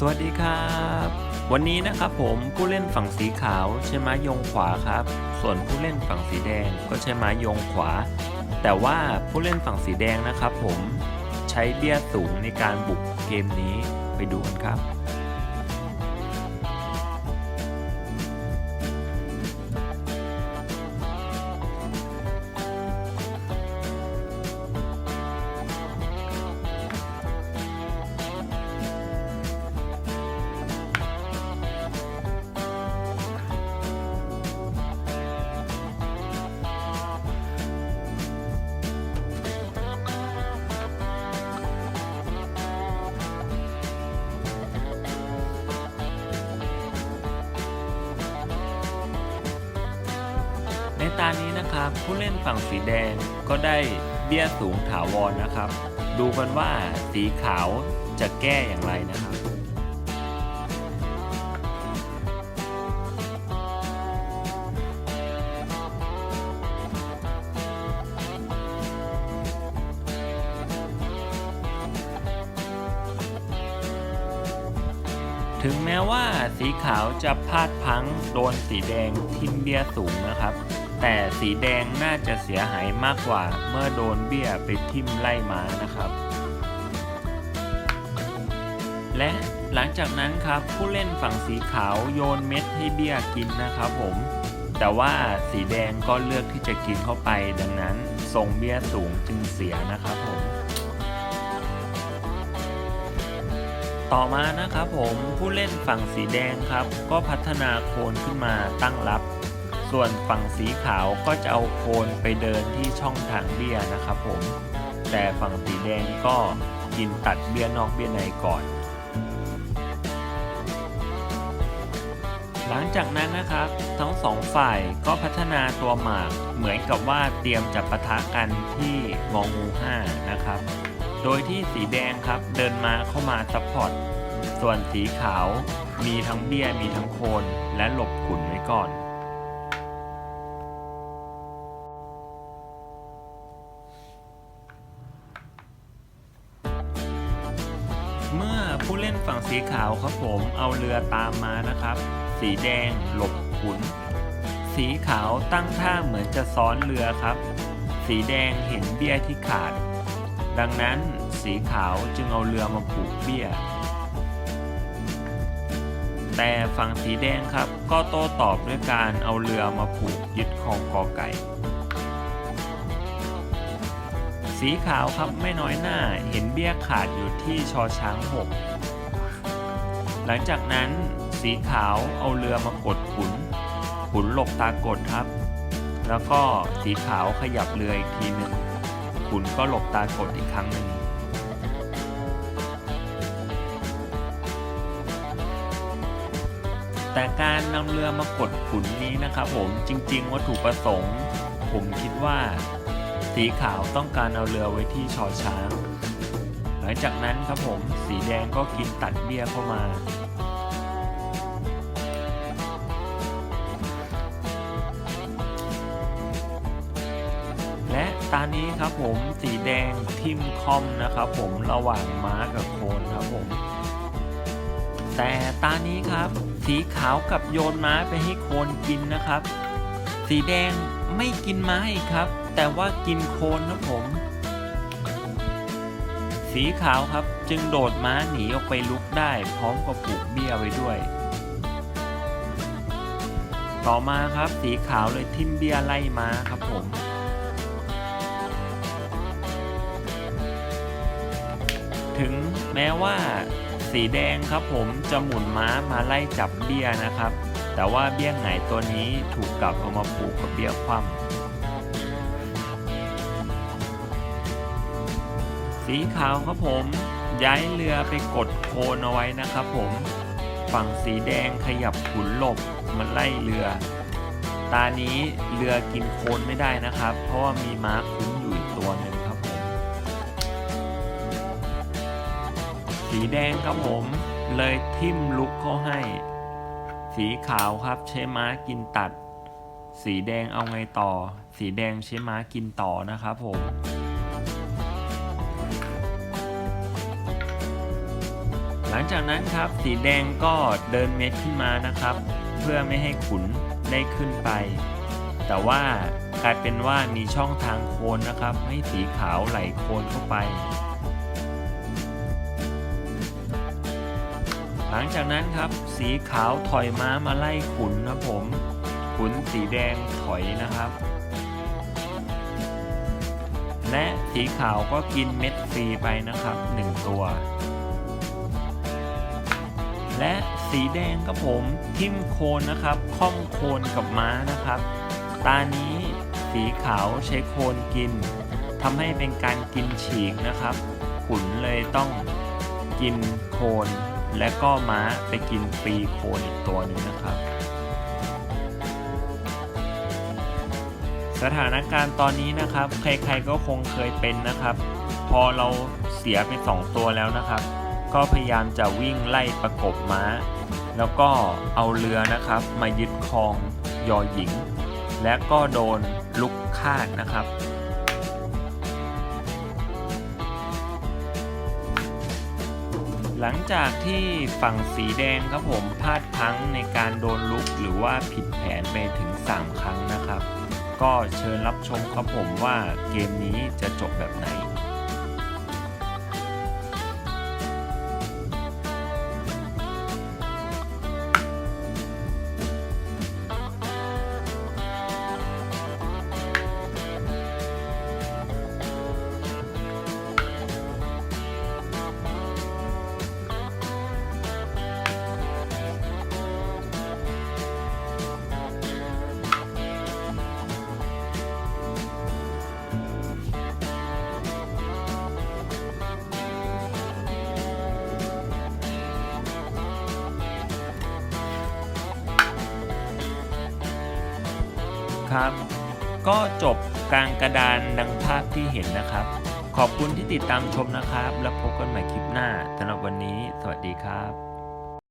สวัสดีครับ วันนี้นะครับผมผู้เล่นฝั่งสีขาวใช้ไม้ยงขวาครับ ส่วนผู้เล่นฝั่งสีแดงก็ใช้ไม้ยงขวา แต่ว่าผู้เล่นฝั่งสีแดงนะครับผมใช้เบี้ยสูงในการบุกเกมนี้ไปดูกันครับ ตานี้นะครับผู้เล่นฝั่งสีแดงก็ได้เบี้ยสูงถาวรนะครับ ดูกันว่าสีขาวจะแก้อย่างไรนะครับ ถึงแม้ว่าสีขาวจะพลาดพังโดนสีแดงทิมเบี้ยสูงนะครับ แต่สีแดงน่าจะเสียหายมากกว่าเมื่อโดนเบี้ยไปทิ่มไล่มานะครับ และหลังจากนั้นครับผู้เล่นฝั่งสีขาวโยนเม็ดให้เบี้ยกินนะครับผม แต่ว่าสีแดงก็เลือกที่จะกินเข้าไปดังนั้นทรงเบี้ยสูงจึงเสียนะครับผมต่อมานะครับผมผู้เล่นฝั่งสีแดงครับ ก็พัฒนาโคนขึ้นมาตั้งรับ ส่วนฝั่งสีขาวก็จะเอาโคนไปเดินที่ช่องทางเบี้ยนะครับผม แต่ฝั่งสีแดงก็กินตัดเบี้ยนอกเบี้ยในก่อน หลังจากนั้นนะครับ ทั้งสองฝ่ายก็พัฒนาตัวหมากเหมือนกับว่าเตรียมจะปะทะกันที่งองู5นะครับ โดยที่สีแดงครับเดินมาเข้ามาซัพพอร์ตส่วนสีขาวมีทั้งเบี้ยมีทั้งโคนและหลบขุนไว้ก่อน ฝั่งสีขาวครับผมเอาเรือตามมานะครับ สีแดงหลบขุน สีขาวตั้งท่าเหมือนจะซ้อนเรือครับ สีแดงเห็นเบี้ยที่ขาด ดังนั้นสีขาวจึงเอาเรือมาผูกเบี้ย แต่ฝั่งสีแดงครับก็โต้ตอบด้วยการเอาเรือมาผูกยึดคองกอไก่สีขาวครับไม่น้อยหน้าเห็นเบี้ยขาดอยู่ที่ชอช้างหก หลังจากนั้นสีขาวเอาเรือมากดขุน ขุนหลบตากดครับ แล้วก็สีขาวขยับเรืออีกทีหนึ่งขุนก็หลบตากดอีกครั้งหนึ่งแต่การนำเรือมากดขุนนี้นะครับผมจริงๆ วัตถุประสงค์ ผมคิดว่า สีขาวต้องการเอาเรือไว้ที่ชอช้าง ลังจากนั้นครับผมสีแดงก็กินตัดเบี้ยเข้ามาและตานี้ครับผมสีแดงทิมคอมนะครับผมระหว่างม้ากับโคนครับผม แต่ตานี้ครับสีขาวกับโยนม้าไปให้โคนกินนะครับ สีแดงไม่กินม้าอีกครับ แต่ว่ากินโคนครับผม สีขาวครับจึงโดดม้าหนีออกไปลุกได้พร้อมกับผูกเบี้ยไว้ด้วย ต่อมาครับสีขาวเลยทิมเบี้ยไล่ม้าครับผมถึงแม้ว่าสีแดงครับผมจะหมุนม้ามาไล่จับเบี้ยนะครับ แต่ว่าเบี้ยไหนตัวนี้ถูกกลับเอามาผูกกับเบี้ยคว่ำ สีขาวครับผม ย้ายเรือไปกดโคนเอาไว้นะครับผม ฝั่งสีแดงขยับขุนหลบมันไล่เรือ ตานี้เรือกินโคนไม่ได้นะครับ เพราะว่ามีม้าคุ้มอยู่อีกตัวหนึ่งครับผม สีแดงครับผม เลยทิ่มลุกเข้าให้ สีขาวครับใช้ม้ากินตัด สีแดงเอาไงต่อ สีแดงใช้ม้ากินต่อนะครับผม หลังจากนั้นครับสีแดงก็เดินเม็ดขึ้นมานะครับ เพื่อไม่ให้ขุนได้ขึ้นไป แต่ว่ากลายเป็นว่ามีช่องทางโคนนะครับ ให้สีขาวไหลโคนเข้าไป หลังจากนั้นครับสีขาวถอยม้ามาไล่ขุนนะผม ขุนสีแดงถอยนะครับและสีขาวก็กินเม็ดฟรีไปนะครับ 1 ตัว และสีแดงครับผมทิ่มโคนนะครับค่อมโคนกับม้านะครับ ตานี้สีขาวใช้โคนกินทำให้เป็นการกินฉีกนะครับ ขุนเลยต้องกินโคน และก็ม้าไปกินฟรีโคนอีกตัวหนึ่งนะครับ สถานการณ์ตอนนี้นะครับ ใครๆก็คงเคยเป็นนะครับ พอเราเสียไปสองตัวแล้วนะครับ ก็พยายามจะวิ่งไล่ประกบม้า แล้วก็เอาเรือนะครับ มายึดครองยอหญิง และก็โดนลุกคาดนะครับหลังจากที่ฝั่งสีแดงครับผมพลาดพลั้งในการโดนลุกหรือว่าผิดแผนไปถึง 3 ครั้งนะครับ ก็เชิญรับชมครับผมว่าเกมนี้จะจบแบบไหน ครับ ก็จบกลางกระดานดังภาพที่เห็นนะครับ ขอบคุณที่ติดตามชมนะครับ แล้วพบกันใหม่คลิปหน้าสำหรับวันนี้ สวัสดีครับ